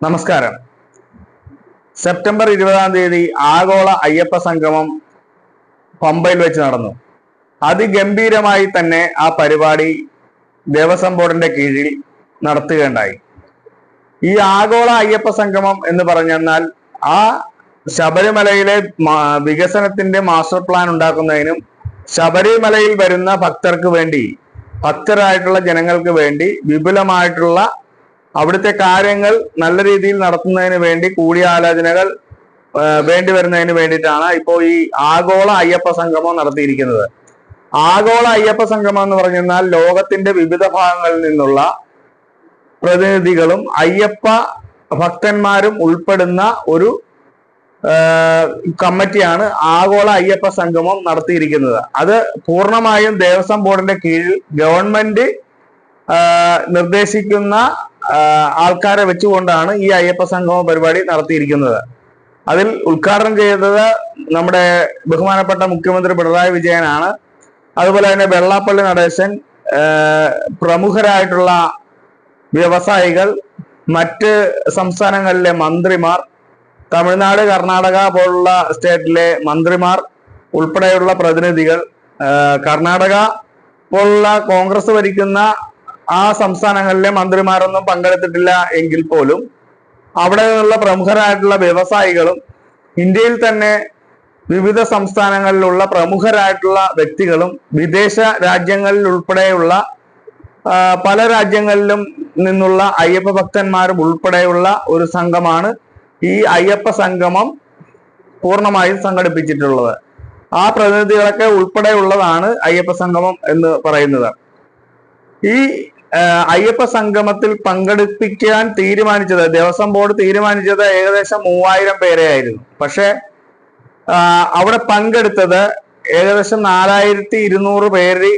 നമസ്കാരം. സെപ്റ്റംബർ ഇരുപതാം തീയതി ആഗോള അയ്യപ്പ സംഗമം പമ്പയിൽ വെച്ച് നടന്നു. അതിഗംഭീരമായി തന്നെ ആ പരിപാടി ദേവസ്വം ബോർഡിന്റെ കീഴിൽ നടത്തുകയുണ്ടായി. ഈ ആഗോള അയ്യപ്പ സംഗമം എന്ന് പറഞ്ഞെന്നാൽ ആ ശബരിമലയിലെ വികസനത്തിന്റെ മാസ്റ്റർ പ്ലാൻ ഉണ്ടാക്കുന്നതിനും ശബരിമലയിൽ വരുന്ന ഭക്തർക്ക് വേണ്ടി ഭക്തരായിട്ടുള്ള ജനങ്ങൾക്ക് വേണ്ടി വിപുലമായിട്ടുള്ള അവിടുത്തെ കാര്യങ്ങൾ നല്ല രീതിയിൽ നടത്തുന്നതിന് വേണ്ടി കൂടിയാലോചനകൾ വേണ്ടി വരുന്നതിന് വേണ്ടിയിട്ടാണ് ഇപ്പോൾ ഈ ആഗോള അയ്യപ്പ സംഗമം നടത്തിയിരിക്കുന്നത്. ആഗോള അയ്യപ്പ സംഗമം എന്ന് പറഞ്ഞാൽ ലോകത്തിന്റെ വിവിധ ഭാഗങ്ങളിൽ നിന്നുള്ള പ്രതിനിധികളും അയ്യപ്പ ഭക്തന്മാരും ഉൾപ്പെടുന്ന ഒരു കമ്മിറ്റിയാണ് ആഗോള അയ്യപ്പ സംഗമം നടത്തിയിരിക്കുന്നത്. അത് പൂർണമായും ദേവസ്വം ബോർഡിന്റെ കീഴിൽ ഗവൺമെന്റ് നിർദ്ദേശിക്കുന്ന ആൾക്കാരെ വെച്ചുകൊണ്ടാണ് ഈ അയ്യപ്പ സംഗമ പരിപാടി നടത്തിയിരിക്കുന്നത്. അതിൽ ഉദ്ഘാടനം ചെയ്തത് നമ്മുടെ ബഹുമാനപ്പെട്ട മുഖ്യമന്ത്രി പിണറായി വിജയനാണ്. അതുപോലെ തന്നെ വെള്ളാപ്പള്ളി നടേശൻ പ്രമുഖരായിട്ടുള്ള വ്യവസായികൾ മറ്റ് സംസ്ഥാനങ്ങളിലെ മന്ത്രിമാർ തമിഴ്നാട് കർണാടക പോലുള്ള സ്റ്റേറ്റിലെ മന്ത്രിമാർ ഉൾപ്പെടെയുള്ള പ്രതിനിധികൾ കർണാടക പോലുള്ള കോൺഗ്രസ് ഭരിക്കുന്ന ആ സംസ്ഥാനങ്ങളിലെ മന്ത്രിമാരൊന്നും പങ്കെടുത്തിട്ടില്ല എങ്കിൽ പോലും അവിടെ നിന്നുള്ള പ്രമുഖരായിട്ടുള്ള വ്യവസായികളും ഇന്ത്യയിൽ തന്നെ വിവിധ സംസ്ഥാനങ്ങളിലുള്ള പ്രമുഖരായിട്ടുള്ള വ്യക്തികളും വിദേശ രാജ്യങ്ങളിൽ ഉൾപ്പെടെയുള്ള പല രാജ്യങ്ങളിലും നിന്നുള്ള അയ്യപ്പ ഭക്തന്മാരും ഉൾപ്പെടെയുള്ള ഒരു സംഘമാണ് ഈ അയ്യപ്പ സംഗമം പൂർണമായും സംഘടിപ്പിച്ചിട്ടുള്ളത്. ആ പ്രതിനിധികളൊക്കെ ഉൾപ്പെടെയുള്ളതാണ് അയ്യപ്പ സംഗമം എന്ന് പറയുന്നത്. ഈ അയ്യപ്പ സംഗമത്തിൽ പങ്കെടുപ്പിക്കാൻ തീരുമാനിച്ചത് ദേവസ്വം ബോർഡ് തീരുമാനിച്ചത് ഏകദേശം മൂവായിരം പേരെയായിരുന്നു പക്ഷെ അവിടെ പങ്കെടുത്തത് ഏകദേശം നാലായിരത്തി ഇരുന്നൂറ് പേര്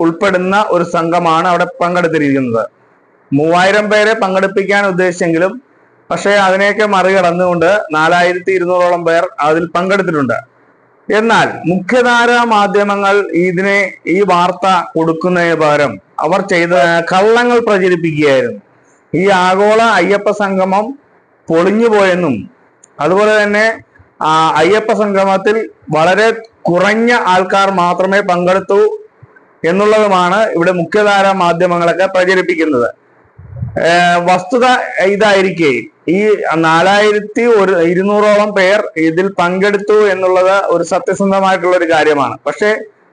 ഉൾപ്പെടുന്ന ഒരു സംഘമാണ് അവിടെ പങ്കെടുത്തിരിക്കുന്നത്. മൂവായിരം പേരെ പങ്കെടുപ്പിക്കാൻ ഉദ്ദേശിച്ചെങ്കിലും പക്ഷേ അതിനെയൊക്കെ മറികടന്നുകൊണ്ട് നാലായിരത്തി ഇരുന്നൂറോളം പേർ അതിൽ പങ്കെടുത്തിട്ടുണ്ട്. എന്നാൽ മുഖ്യധാരാ മാധ്യമങ്ങൾ ഇതിനെ ഈ വാർത്ത കൊടുക്കുന്നതിന് പകരം അവർ ചെയ്ത കള്ളങ്ങൾ പ്രചരിപ്പിക്കുകയായിരുന്നു. ഈ ആഗോള അയ്യപ്പ സംഗമം പൊളിഞ്ഞു പോയെന്നും അതുപോലെ തന്നെ അയ്യപ്പ സംഗമത്തിൽ വളരെ കുറഞ്ഞ ആൾക്കാർ മാത്രമേ പങ്കെടുത്തു എന്നുള്ളതുമാണ് ഇവിടെ മുഖ്യധാര മാധ്യമങ്ങളൊക്കെ പ്രചരിപ്പിക്കുന്നത്. വസ്തുത ഇതായിരിക്കേ ഈ നാലായിരത്തി ഒരു ഇരുന്നൂറോളം പേർ ഇതിൽ പങ്കെടുത്തു എന്നുള്ളത് ഒരു സത്യസന്ധമായിട്ടുള്ള ഒരു കാര്യമാണ്. പക്ഷേ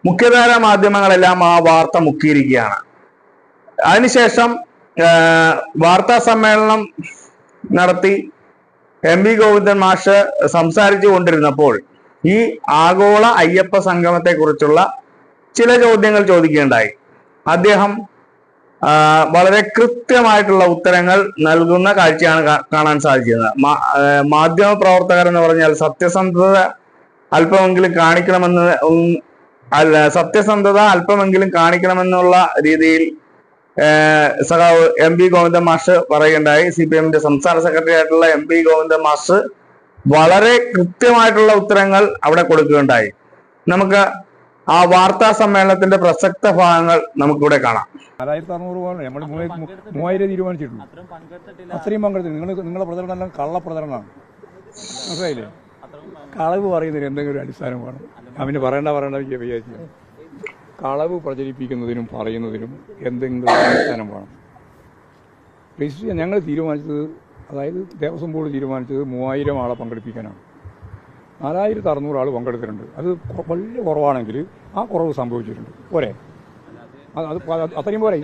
മുഖ്യധാര മാധ്യമങ്ങളെല്ലാം ആ വാർത്ത മുക്കിയിരിക്കുകയാണ്. അതിനുശേഷം വാർത്താ സമ്മേളനം നടത്തി എം വി ഗോവിന്ദൻ മാഷ് സംസാരിച്ചു കൊണ്ടിരുന്നപ്പോൾ ഈ ആഗോള അയ്യപ്പ സംഗമത്തെ കുറിച്ചുള്ള ചില ചോദ്യങ്ങൾ ചോദിക്കുകയുണ്ടായി. അദ്ദേഹം വളരെ കൃത്യമായിട്ടുള്ള ഉത്തരങ്ങൾ നൽകുന്ന കാഴ്ചയാണ് കാണാൻ മാ- മാധ്യമ പ്രവർത്തകർ എന്ന് പറഞ്ഞാൽ സത്യസന്ധത അല്പമെങ്കിലും കാണിക്കണമെന്ന് അല്ല സത്യസന്ധത അല്പമെങ്കിലും കാണിക്കണമെന്നുള്ള രീതിയിൽ സഖാവ് എം പി ഗോവിന്ദൻ മാഷ് പറയുകയുണ്ടായി. സി പി എമ്മിന്റെ സംസ്ഥാന സെക്രട്ടറി ആയിട്ടുള്ള എം പി ഗോവിന്ദൻ മാഷ് വളരെ കൃത്യമായിട്ടുള്ള ഉത്തരങ്ങൾ അവിടെ കൊടുക്കുകയുണ്ടായി. നമുക്ക് ആ വാർത്താ സമ്മേളനത്തിന്റെ പ്രസക്ത ഭാഗങ്ങൾ നമുക്കിവിടെ കാണാം. നാലായിരത്തി അറുന്നൂറ് നമ്മൾ മൂവായിരം തീരുമാനിച്ചിട്ടുണ്ട് അത്രയും പങ്കെടുത്തില്ല നിങ്ങൾ നിങ്ങളെ പ്രചരണം എല്ലാം കള്ള പ്രചരണമാണ്. മനസ്സിലായില്ലേ? കളവ് പറയുന്നതിന് എന്തെങ്കിലും അടിസ്ഥാനം വേണം. അവന് പറയണ്ട പറയണ്ട വിചാ- വിചാരിച്ചു കളവ് പ്രചരിപ്പിക്കുന്നതിനും പറയുന്നതിനും എന്തെങ്കിലും അടിസ്ഥാനം വേണം. രജിസ്റ്റർ ചെയ്യാൻ ഞങ്ങൾ തീരുമാനിച്ചത് അതായത് ദേവസ്വം ബോർഡ് തീരുമാനിച്ചത് മൂവായിരം ആളെ പങ്കെടുപ്പിക്കാനാണ്. നാലായിരത്തി അറുന്നൂറ് ആൾ പങ്കെടുത്തിട്ടുണ്ട്. അത് വലിയ കുറവാണെങ്കിൽ ആ കുറവ് സംഭവിച്ചിട്ടുണ്ട്. പോരെ? അത് അത് അത് അത്രയും പോരെ.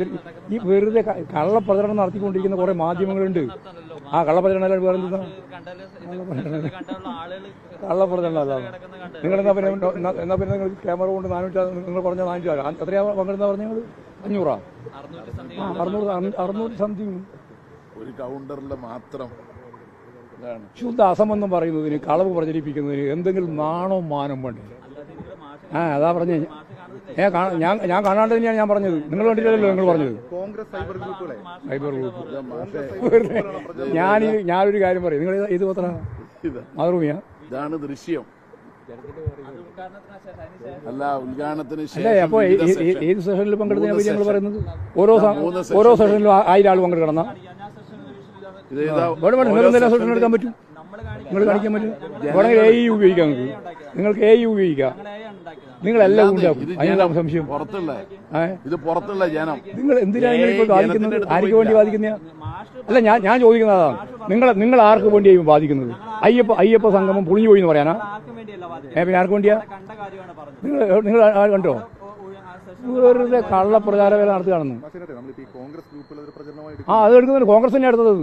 ഈ വെറുതെ കള്ളപ്രചരണം നടത്തിക്കൊണ്ടിരിക്കുന്ന കുറേ മാധ്യമങ്ങളുണ്ട്. ആ കള്ളപ്രചരണം പേര് വേറെ എന്താ നിങ്ങൾ എന്നാ പിന്നെ എന്നാ- പിന്നെ നിങ്ങൾ ക്യാമറ കൊണ്ട് നാനൂറ്റി നിങ്ങൾ പറഞ്ഞ നാനൂറ്റി ആറ്. എത്രയാ പങ്കെടുന്ന പറഞ്ഞത് അഞ്ഞൂറാ? ആ അറുന്നൂറ് അറു- അറുന്നൂറ് സംതിങ്. ഒരു കൗണ്ടറിൽ മാത്രം. ശുദ്ധ അസമെന്നും പറയുന്നതിന് കളവ് പ്രചരിപ്പിക്കുന്നതിന് എന്തെങ്കിലും നാണോ മാനം വേണ്ടേ? ആ അതാ പറഞ്ഞു. ഏ ഞാൻ ഞാൻ കാണാണ്ട് തന്നെയാണ് ഞാൻ പറഞ്ഞത്. നിങ്ങൾ കണ്ടില്ലല്ലോ നിങ്ങൾ പറഞ്ഞത്. Congress cyber group. ഞാൻ ഞാനൊരു കാര്യം പറയും. നിങ്ങൾ ഇത് പത്ര ഇത്. മാതൃഭൂമിയാ? ഇതാണ് ദൃശ്യം. അല്ല ഉദ്ഘാടനത്തിന് അപ്പൊ ഏത് സെഷനിൽ പങ്കെടുത്ത ഞങ്ങൾ പറയുന്നത്? ഓരോ. ഓരോ സെഷനിലും ആയിരം ആൾ പങ്കെടുക്കണം ഇത് ഇതാ വേണം വേണം നിങ്ങൾ എന്തെല്ലാം സെഷൻ എടുക്കാൻ പറ്റും? നിങ്ങൾ കാണിക്കാൻ പറ്റും. വേണമെങ്കിൽ എ ഇ ഉപയോഗിക്കാം നിങ്ങൾക്ക് നിങ്ങൾക്ക് എ ഇ ഉപയോഗിക്കാം. നിങ്ങളെല്ലാം ഉണ്ടാവും. അതിനെല്ലാം സംശയം? പുറത്തുള്ള ഇത് പുറത്തുള്ള ജനം. നിങ്ങൾ എന്തിനാണ് നിങ്ങൾ ഇപ്പോൾ ഏയ് ബാധിക്കുന്നത്? ആർക്ക് വേണ്ടി. ബാധിക്കുന്ന അല്ല ഞാൻ ഞാൻ ചോദിക്കുന്നത് അതാണ്. നിങ്ങൾ നിങ്ങൾ ആർക്ക് വേണ്ടിയായി ബാധിക്കുന്നത്? അയ്യപ്പ അയ്യപ്പ സംഗമം പൊളിഞ്ഞു പോയി എന്ന് പറയാനാ? ആർക്കും വേണ്ടിയല്ല വാദിച്ചത്. ഏ പിന്നെ ആർക്ക് വേണ്ടിയാ? കണ്ട കാര്യമാണ് പറഞ്ഞത് നിങ്ങൾ നിങ്ങൾ കണ്ടോ വെറുതെ കള്ള പ്രചാരവേല നടത്തുകയാണെന്ന്. ആ അത് എടുക്കുന്നത് കോൺഗ്രസ് തന്നെ എടുത്തത്.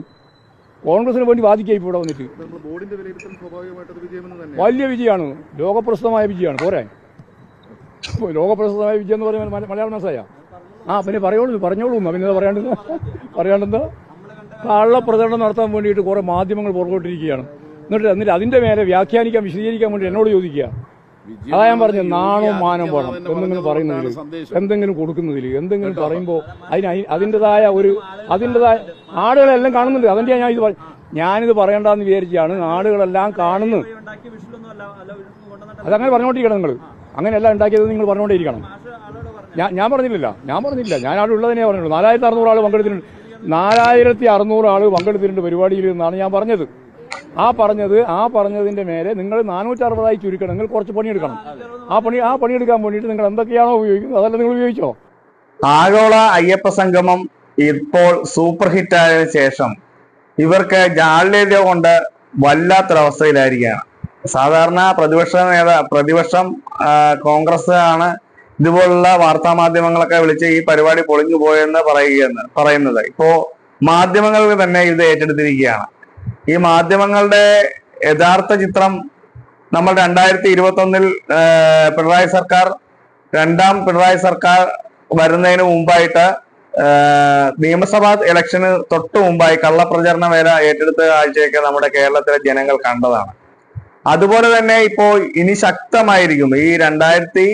കോൺഗ്രസിന് വേണ്ടി ബാധിക്കുക ഇപ്പോൾ ഇവിടെ വന്നിട്ട്. നമ്മൾ ബോർഡിന്റെ വിലയിരുത്തൽ സ്വാഭാവികമായിട്ട് അത് വിജയമെന്ന് തന്നെ വലിയ വിജയമാണ്. ലോകപ്രസിദ്ധമായ വിജയമാണ്. പോരെ? ലോകപ്രസിദ്ധമായ വിജയം എന്ന് പറയുമ്പോൾ മലയാളം മനസ്സിലായ? ആ പിന്നെ പറയുള്ളൂ പറഞ്ഞോളൂ. പിന്നെ പറയാണ്ടെന്ന്? പറയാണ്ടെന്ന്? കള്ളപ്രചരണം നടത്താൻ വേണ്ടിയിട്ട് കുറേ മാധ്യമങ്ങൾ പുറകോട്ടിരിക്കുകയാണ്. എന്നിട്ട് എന്നിട്ട് അതിന്റെ മേലെ വ്യാഖ്യാനിക്കാൻ വിശദീകരിക്കാൻ വേണ്ടി എന്നോട് ചോദിക്കുക. അതാ ഞാൻ പറഞ്ഞു മാനവും ആദിത്യനാഥ് വേണം എന്തെങ്കിലും പറയുന്നതിൽ എന്തെങ്കിലും കൊടുക്കുന്നതിൽ എന്തെങ്കിലും പറയുമ്പോൾ അതിന് അതിന്റെതായ ഒരു അതിന്റെതായ ആടുകളെല്ലാം കാണുന്നുണ്ട്. അതിന്റെ ഞാൻ ഇത് ഞാനിത് പറയണ്ടെന്ന് വിചാരിച്ചാണ് ആടുകളെല്ലാം കാണുന്നു. അതങ്ങനെ പറഞ്ഞുകൊണ്ടിരിക്കണം നിങ്ങൾ അങ്ങനെയല്ല ഉണ്ടാക്കിയത് നിങ്ങൾ പറഞ്ഞുകൊണ്ടിരിക്കണം മാഷ് ആളോട് പറഞ്ഞു ഞാൻ ഞാൻ പറഞ്ഞില്ല ഞാൻ പറഞ്ഞില്ല ഞാൻ തന്നെയാണ് പറഞ്ഞുള്ളൂ നാലായിരത്തി അറുന്നൂറ് ആൾ പങ്കെടുത്തിട്ടുണ്ട്. നാലായിരത്തി അറുന്നൂറ് ആൾ പങ്കെടുത്തിട്ടുണ്ട് പരിപാടിയിൽ എന്നാണ് ഞാൻ പറഞ്ഞത്. ആ പറഞ്ഞത് ആ പറഞ്ഞതിന്റെ മേലെ നിങ്ങൾ നാനൂറ്റി അറുപതായി ചുരുക്കണം. നിങ്ങൾ കുറച്ച് പണിയെടുക്കണം. ആ പണി ആ പണിയെടുക്കാൻ വേണ്ടിയിട്ട് നിങ്ങൾ എന്തൊക്കെയാണോ ഉപയോഗിക്കുന്നത്? അതല്ല നിങ്ങൾ ഉപയോഗിച്ചോ? ആഗോള അയ്യപ്പ സംഗമം ഇപ്പോൾ സൂപ്പർ ഹിറ്റ് ആയതിനു ശേഷം ഇവർക്ക് ജാള്യത കൊണ്ട് വല്ലാത്തൊരവസ്ഥയിലായിരിക്കുകയാണ്. സാധാരണ പ്രതിപക്ഷ നേതാ പ്രതിപക്ഷം കോൺഗ്രസ് ആണ് ഇതുപോലുള്ള വാർത്താ മാധ്യമങ്ങളൊക്കെ വിളിച്ച് ഈ പരിപാടി പൊളിഞ്ഞു പോയെന്ന് പറയുകയെന്ന് പറയുന്നത്. ഇപ്പോ മാധ്യമങ്ങൾക്ക് തന്നെ ഇത് ഏറ്റെടുത്തിരിക്കുകയാണ്. ഈ മാധ്യമങ്ങളുടെ യഥാർത്ഥ ചിത്രം നമ്മൾ രണ്ടായിരത്തി ഇരുപത്തി ഒന്നിൽ പിണറായി സർക്കാർ രണ്ടാം പിണറായി സർക്കാർ വരുന്നതിന് മുമ്പായിട്ട് നിയമസഭാ ഇലക്ഷന് തൊട്ട് മുമ്പായി കള്ളപ്രചരണ വേല ഏറ്റെടുത്ത കാഴ്ചയൊക്കെ നമ്മുടെ കേരളത്തിലെ ജനങ്ങൾ കണ്ടതാണ്. അതുപോലെ തന്നെ ഇപ്പോ ഇനി ശക്തമായിരിക്കും ഈ രണ്ടായിരത്തി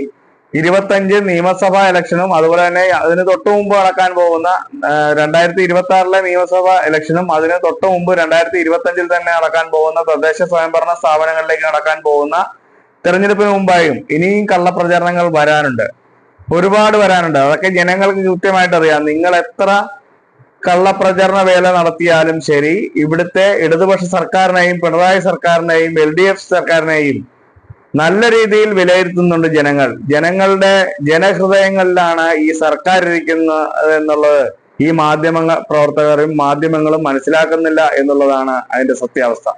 ഇരുപത്തഞ്ച് നിയമസഭാ ഇലക്ഷനും അതുപോലെ തന്നെ അതിന് തൊട്ട് മുമ്പ് നടക്കാൻ പോകുന്ന രണ്ടായിരത്തി ഇരുപത്തി ആറിലെ നിയമസഭാ ഇലക്ഷനും അതിന് തൊട്ട് മുമ്പ് രണ്ടായിരത്തി ഇരുപത്തി അഞ്ചിൽ തന്നെ നടക്കാൻ പോകുന്ന തദ്ദേശ സ്വയംഭരണ സ്ഥാപനങ്ങളിലേക്ക് നടക്കാൻ പോകുന്ന തെരഞ്ഞെടുപ്പിന് മുമ്പായും ഇനിയും കള്ളപ്രചാരണങ്ങൾ വരാനുണ്ട്. ഒരുപാട് വരാനുണ്ട്. അതൊക്കെ ജനങ്ങൾക്ക് കൃത്യമായിട്ട് അറിയാം. നിങ്ങൾ എത്ര കള്ളപ്രചരണ വേല നടത്തിയാലും ശരി ഇവിടുത്തെ ഇടതുപക്ഷ സർക്കാരിനെയും പിണറായി സർക്കാരിനെയും എൽ ഡി എഫ് സർക്കാരിനെയും നല്ല രീതിയിൽ വിലയിരുത്തുന്നുണ്ട് ജനങ്ങൾ. ജനങ്ങളുടെ ജനഹൃദയങ്ങളിലാണ് ഈ സർക്കാർ ഇരിക്കുന്നത് എന്നുള്ളത് ഈ മാധ്യമ പ്രവർത്തകരും മാധ്യമങ്ങളും മനസ്സിലാക്കുന്നില്ല എന്നുള്ളതാണ് അതിന്റെ സത്യാവസ്ഥ.